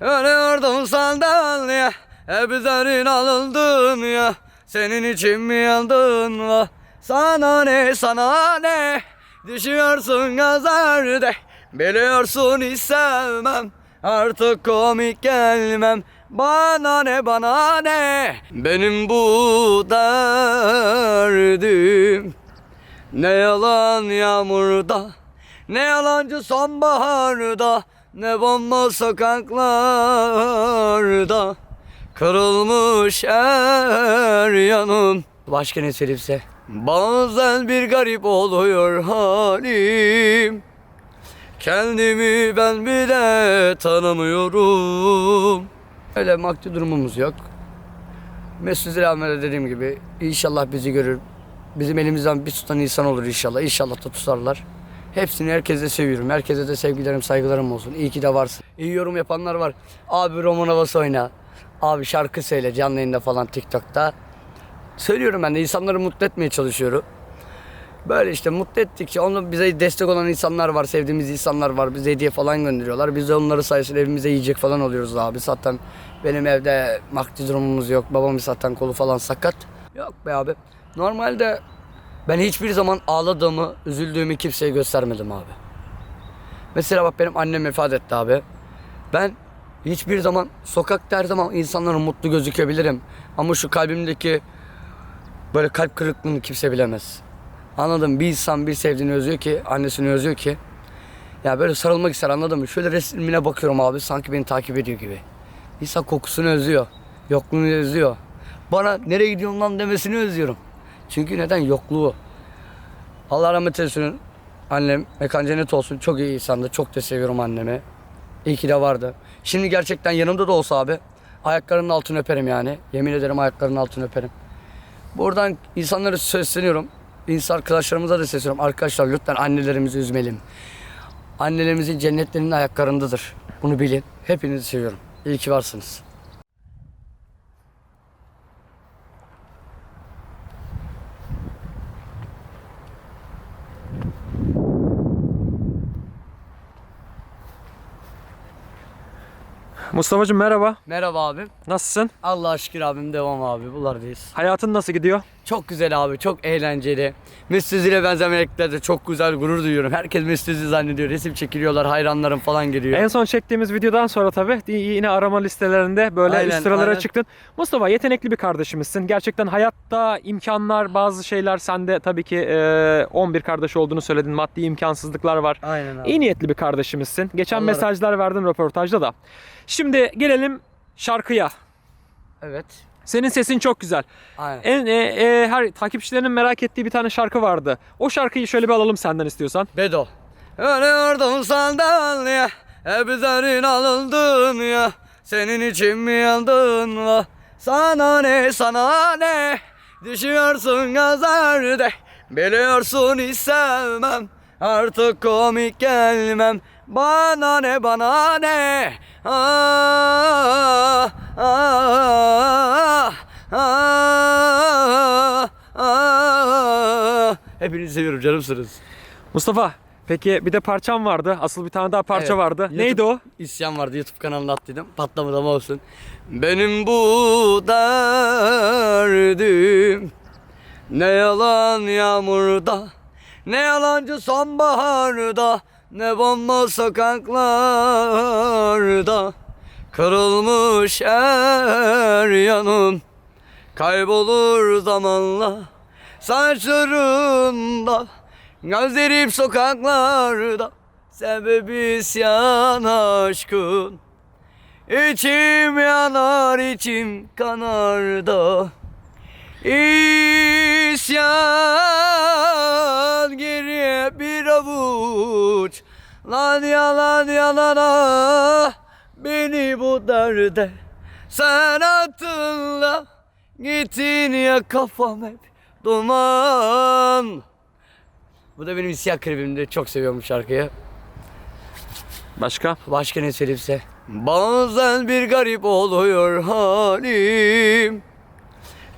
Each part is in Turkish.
Ölüyordum sandalye Hep üzerine alındın ya. Senin için mi yandın la? Sana ne sana ne? Düşüyorsun gözlerde Biliyorsun hiç sevmem. Artık komik gelmem Bana ne bana ne? Benim bu derdim Ne yalan yağmurda Ne yalancı sonbaharda Ne bomba sokaklarda Kırılmış her yanım Başka ne söyleyipse Bazen bir garip oluyor halim Kendimi ben bile tanımıyorum Öyle maddi durumumuz yok Mesut Rahmet'e dediğim gibi inşallah bizi görür. Bizim elimizden bir tutan insan olur inşallah. İnşallah da tutarlar. Hepsini herkese seviyorum. Herkese de sevgilerim, saygılarım olsun. İyi ki de varsın. İyi yorum yapanlar var. Abi roman havası oyna. Abi şarkı söyle canlı yayında falan TikTok'ta. Söylüyorum ben de insanları mutlu etmeye çalışıyorum. Böyle işte mutlu ettikçe onu bize destek olan insanlar var, sevdiğimiz insanlar var. Bize hediye falan gönderiyorlar. Biz de onları sayesinde evimize yiyecek falan alıyoruz abi. Zaten benim evde maddi durumumuz yok. Babamın zaten kolu falan sakat. Yok be abi. Normalde ben hiçbir zaman ağladığımı, üzüldüğümü kimseye göstermedim abi. Mesela bak benim annem vefat etti abi. Ben hiçbir zaman sokakta her zaman insanlara mutlu gözükebilirim. Ama şu kalbimdeki böyle kalp kırıklığını kimse bilemez. Anladım bir insan bir sevdiğini özlüyor ki annesini özlüyor ki ya böyle sarılmak ister anladın mı? Şöyle resmine bakıyorum abi sanki beni takip ediyor gibi. İnsan kokusunu özlüyor. Yokluğunu özlüyor. Bana nereye gidiyorsun lan demesini özlüyorum. Çünkü neden? Yokluğu. Allah rahmet eylesin. Annem mekan cennet olsun. Çok iyi insandı. Çok da seviyorum annemi. İyi ki de vardı. Şimdi gerçekten yanımda da olsa abi ayaklarının altını öperim yani. Yemin ederim ayaklarının altını öperim. Buradan insanlara sesleniyorum. İnsan arkadaşlarımıza da sesleniyorum. Arkadaşlar lütfen annelerimizi üzmeyelim. Annelerimizin cennetlerinin ayaklarındadır. Bunu bilin. Hepinizi seviyorum. İyi ki varsınız. Mustafa'cığım merhaba. Merhaba abim. Nasılsın? Allah'a şükür abim devam abi. Bulardayız. Hayatın nasıl gidiyor? Çok güzel abi. Çok eğlenceli. Mesut ile benzemeliklerde çok güzel gurur duyuyorum. Herkes Mesut zannediyor. Resim çekiliyorlar. Hayranlarım falan geliyor. En son çektiğimiz videodan sonra tabii yine arama listelerinde böyle Aynen, üst sıralara aynen. çıktın. Mustafa yetenekli bir kardeşimizsin. Gerçekten hayatta imkanlar bazı şeyler sende tabii ki e, 11 kardeş olduğunu söyledin. Maddi imkansızlıklar var. Aynen abi. İyi niyetli bir kardeşimizsin. Geçen Allah- mesajlar verdin röportajda da. Şimdi gelelim şarkıya. Evet. Senin sesin çok güzel. Aynen. En e, e, her takipçilerinin merak ettiği bir tane şarkı vardı. O şarkıyı şöyle bir alalım senden istiyorsan. Bedo. Ölüyordum sandalye Hep üzerine alındın ya Senin için mi yandın la Sana ne sana ne Düşüyorsun gözlerde Biliyorsun hiç sevmem Artık komik gelmem Bana ne bana ne ah, Hepinizi seviyorum canımsınız. Mustafa peki bir de parçam vardı. Asıl bir tane daha parça Evet. vardı. YouTube- Neydi o? İsyan vardı YouTube kanalına attıydım. Patlamadı ama olsun. Benim bu derdim Ne yalan yağmurda Ne yalancı sonbaharda Ne bomba sokaklarda Kırılmış her yanım Kaybolur zamanla Saçlarında Gözlerim sokaklarda Sebebi isyan aşkın. İçim yanar içim kanar da İsyan geriye bir avuç. Lan yalan yalana Beni bu derde Sen attınla Gittin ya kafam hep duman. Bu da benim isyan klibimde çok seviyorum bu şarkıyı. Başka? Başka ne söyleyeyimse Bazen bir garip oluyor halim.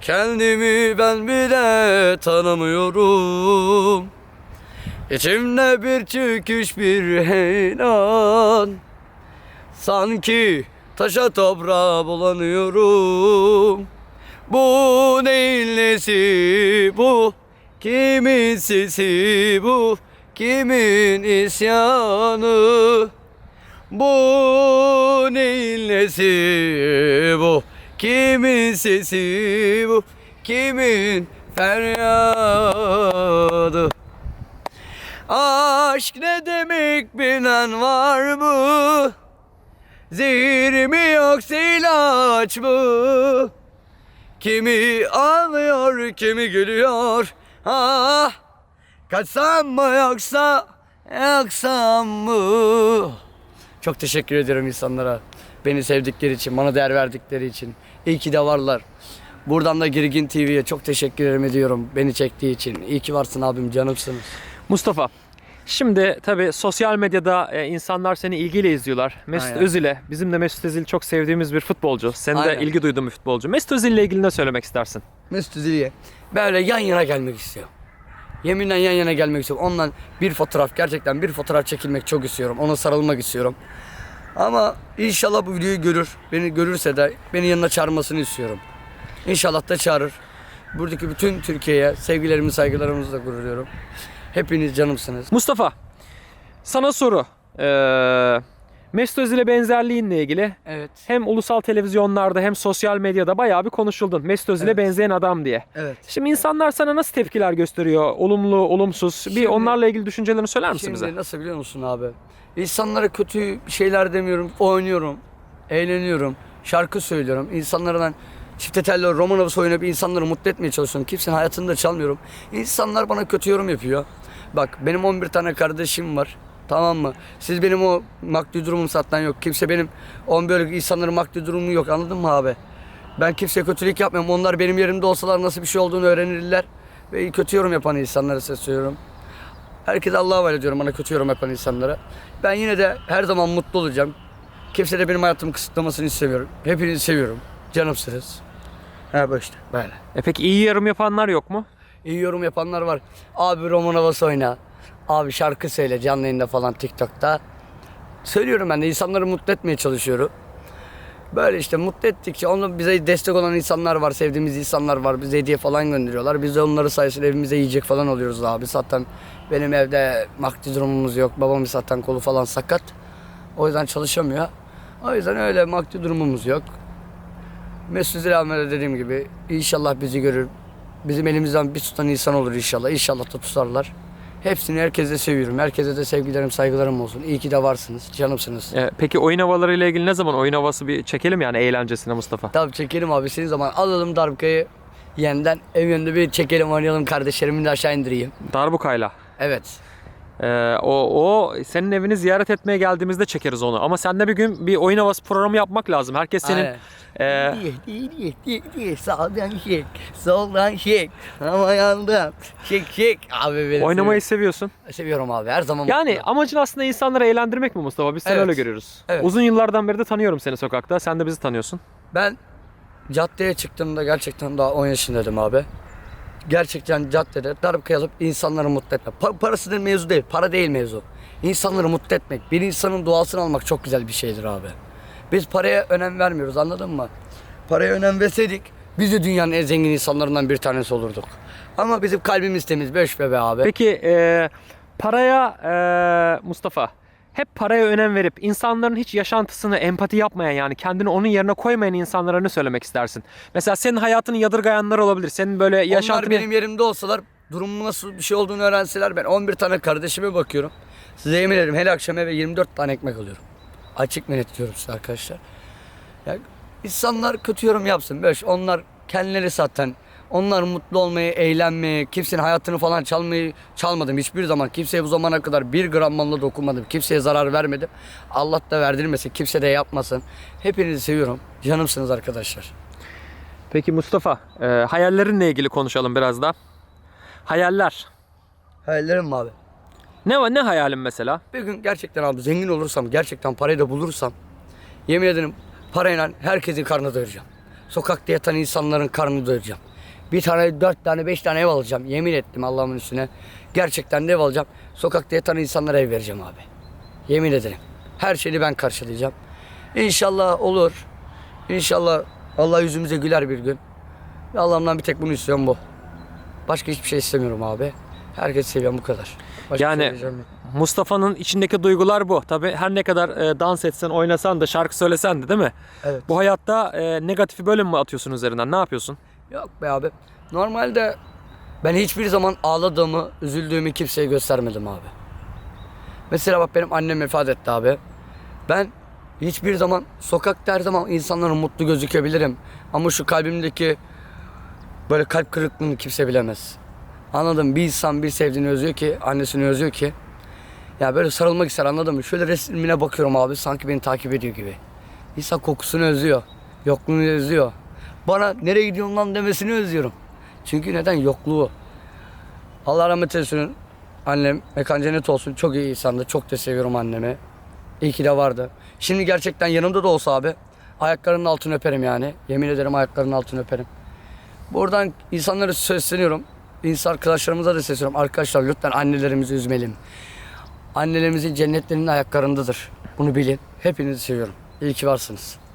Kendimi ben bile tanımıyorum. İçimde bir çöküş bir heyelan. Sanki Taşa toprağa bulanıyorum Bu neyin nesi bu? Kimin sesi bu? Kimin isyanı? Bu neyin nesi bu? Kimin sesi bu? Kimin feryadı? Aşk ne demek bilen var mı? Zehir mi yoksa ilaç mı? Kimi ağlıyor, kimi gülüyor. Ah, kaçsam mı yoksa, yaksam mı? Çok teşekkür ederim insanlara. Beni sevdikleri için, bana değer verdikleri için. İyi ki de varlar. Buradan da Girgin TV'ye çok teşekkür ediyorum beni çektiği için. İyi ki varsın abim, canımsınız. Mustafa. Şimdi tabii sosyal medyada e, insanlar seni ilgiyle izliyorlar. Mesut Aynen. Özil'e, bizim de Mesut Özil çok sevdiğimiz bir futbolcu. Senin de Aynen. ilgi duyduğun bir futbolcu. Mesut Özil ile ilgili ne söylemek istersin? Mesut Özil'e böyle yan yana gelmek istiyorum. Yeminle yan yana gelmek istiyorum. Ondan bir fotoğraf gerçekten bir fotoğraf çekilmek çok istiyorum. Ona sarılmak istiyorum. Ama inşallah bu videoyu görür. Beni görürse de beni yanına çağırmasını istiyorum. İnşallah da çağırır. Buradaki bütün Türkiye'ye sevgilerimi saygılarımı da gururuyorum. Hepiniz canımsınız. Mustafa, sana soru. Ee, Mesut Özil'e benzerliğinle ilgili Evet. hem ulusal televizyonlarda hem sosyal medyada bayağı bir konuşuldun. Mesut Özil'e Evet. benzeyen adam diye. Evet. Şimdi insanlar sana nasıl tepkiler gösteriyor? Olumlu, olumsuz. Bir Şimdi- onlarla ilgili düşüncelerini söyler misin Şimdi bize? nasıl biliyor musun abi? İnsanlara kötü şeyler demiyorum. Oynuyorum. Eğleniyorum. Şarkı söylüyorum. İnsanlara ben çifte telli roman havası oynayıp insanları mutlu etmeye çalışıyorum. Kimsenin hayatını da çalmıyorum. İnsanlar bana kötü yorum yapıyor. Bak benim 11 tane kardeşim var. Tamam mı? Siz benim o makdi durumumu zaten yok. Kimse benim 11 insanların makdi durumu yok. Anladın mı abi? Ben kimseye kötülük yapmıyorum. Onlar benim yerimde olsalar nasıl bir şey olduğunu öğrenirler. Ve kötü yorum yapan insanlara sesleniyorum. Herkese Allah'a havale ediyorum bana kötü yorum yapan insanlara. Ben yine de her zaman mutlu olacağım. Kimse de benim hayatımı kısıtlamasını istemiyorum. Hepinizi seviyorum. Canımsınız. Ha bu işte böyle. E peki iyi yorum yapanlar yok mu? İyi yorum yapanlar var. Abi roman havası oyna. Abi şarkı söyle canlı yayında falan TikTok'ta. Söylüyorum ben de insanları mutlu etmeye çalışıyorum. Böyle işte mutlu ettikçe onu bize destek olan insanlar var, sevdiğimiz insanlar var. Bize hediye falan gönderiyorlar. Biz de onları sayesinde evimize yiyecek falan alıyoruz abi. Zaten benim evde maddi durumumuz yok. Babamın zaten kolu falan sakat. O yüzden çalışamıyor. O yüzden öyle maddi durumumuz yok. Mesut Özil Ahmet'e dediğim gibi inşallah bizi görür. Bizim elimizden bir tutan insan olur inşallah. İnşallah da tutarlar. Hepsini herkese seviyorum. Herkese de sevgilerim, saygılarım olsun. İyi ki de varsınız. Canımsınız. E, peki oyun havaları ile ilgili ne zaman oyun havası bir çekelim yani eğlencesine Mustafa? Tabii çekelim abi. Senin zaman alalım darbukayı yeniden ev yönünde bir çekelim oynayalım kardeşlerimi de aşağı indireyim. Darbukayla. Evet. Ee, o, o senin evini ziyaret etmeye geldiğimizde çekeriz onu. Ama sen de bir gün bir oyun havası programı yapmak lazım. Herkes senin Aynen. e, Diye, diye, diye, diye, diye. Sağdan çek, soldan çek, ama yandan çek çek. Abi beni oynamayı seviyorsun. seviyorum. seviyorum abi her zaman. Yani mutlu. amacın aslında insanları eğlendirmek mi Mustafa? Biz seni Evet. öyle görüyoruz. Evet. Uzun yıllardan beri de tanıyorum seni sokakta. Sen de bizi tanıyorsun. Ben caddeye çıktığımda gerçekten daha 10 yaşındaydım abi. Gerçekten caddede darbuka alıp insanları mutlu etmek. Pa- parası da mevzu değil, para değil mevzu. İnsanları mutlu etmek, bir insanın duasını almak çok güzel bir şeydir abi. Biz paraya önem vermiyoruz anladın mı? Paraya önem verseydik biz de dünyanın en zengin insanlarından bir tanesi olurduk. Ama bizim kalbimiz temiz, beş bebe abi. Peki e, paraya e, Mustafa hep paraya önem verip insanların hiç yaşantısını empati yapmayan yani kendini onun yerine koymayan insanlara ne söylemek istersin? Mesela senin hayatını yadırgayanlar olabilir. Senin böyle yaşantını... Onlar benim yerimde olsalar durumun nasıl bir şey olduğunu öğrenseler ben 11 tane kardeşime bakıyorum. Size yemin ederim her akşam eve 24 tane ekmek alıyorum. Açık net diyorum size arkadaşlar. Ya, insanlar kötü yorum yapsın. Böyle onlar kendileri zaten onlar mutlu olmayı, eğlenmeyi, kimsenin hayatını falan çalmayı çalmadım hiçbir zaman. Kimseye bu zamana kadar bir gram malına dokunmadım. Kimseye zarar vermedim. Allah da verdirmesin, kimse de yapmasın. Hepinizi seviyorum. Canımsınız arkadaşlar. Peki Mustafa e, hayallerinle ilgili konuşalım biraz da. Hayaller. Hayallerim mi abi? Ne var ne hayalin mesela? Bir gün gerçekten abi zengin olursam, gerçekten parayı da bulursam yemin ederim parayla herkesin karnını doyuracağım. Sokakta yatan insanların karnını doyuracağım. Bir tane, dört tane, beş tane ev alacağım. Yemin ettim Allah'ımın üstüne. Gerçekten de ev alacağım. Sokakta yatan insanlara ev vereceğim abi. Yemin ederim. Her şeyi ben karşılayacağım. İnşallah olur. İnşallah Allah yüzümüze güler bir gün. Allah'ımdan bir tek bunu istiyorum bu. Başka hiçbir şey istemiyorum abi. Herkes seviyorum bu kadar. Başka Yani-. Mustafa'nın içindeki duygular bu. Tabi her ne kadar e, dans etsen, oynasan da, şarkı söylesen de değil mi? Evet. Bu hayatta e, negatifi böyle mi atıyorsun üzerinden? Ne yapıyorsun? Yok be abi. Normalde ben hiçbir zaman ağladığımı, üzüldüğümü kimseye göstermedim abi. Mesela bak benim annem vefat etti abi. Ben hiçbir zaman sokakta her zaman insanlara mutlu gözükebilirim. Ama şu kalbimdeki böyle kalp kırıklığını kimse bilemez. Anladım. Bir insan bir sevdiğini özlüyor ki, annesini özlüyor ki. Ya böyle sarılmak ister anladın mı? Şöyle resmine bakıyorum abi sanki beni takip ediyor gibi. İnsan kokusunu özlüyor. Yokluğunu özlüyor. Bana nereye gidiyorsun lan demesini özlüyorum. Çünkü neden? Yokluğu. Allah rahmet eylesin. Annem mekan cennet olsun. Çok iyi insandı. Çok da seviyorum annemi. İyi ki de vardı. Şimdi gerçekten yanımda da olsa abi ayaklarının altını öperim yani. Yemin ederim ayaklarının altını öperim. Buradan insanlara sesleniyorum. İnsan arkadaşlarımıza da sesleniyorum. Arkadaşlar lütfen annelerimizi üzmeyelim. Annelerimizin cennetlerinin ayaklarındadır. Bunu bilin. Hepinizi seviyorum. İyi ki varsınız.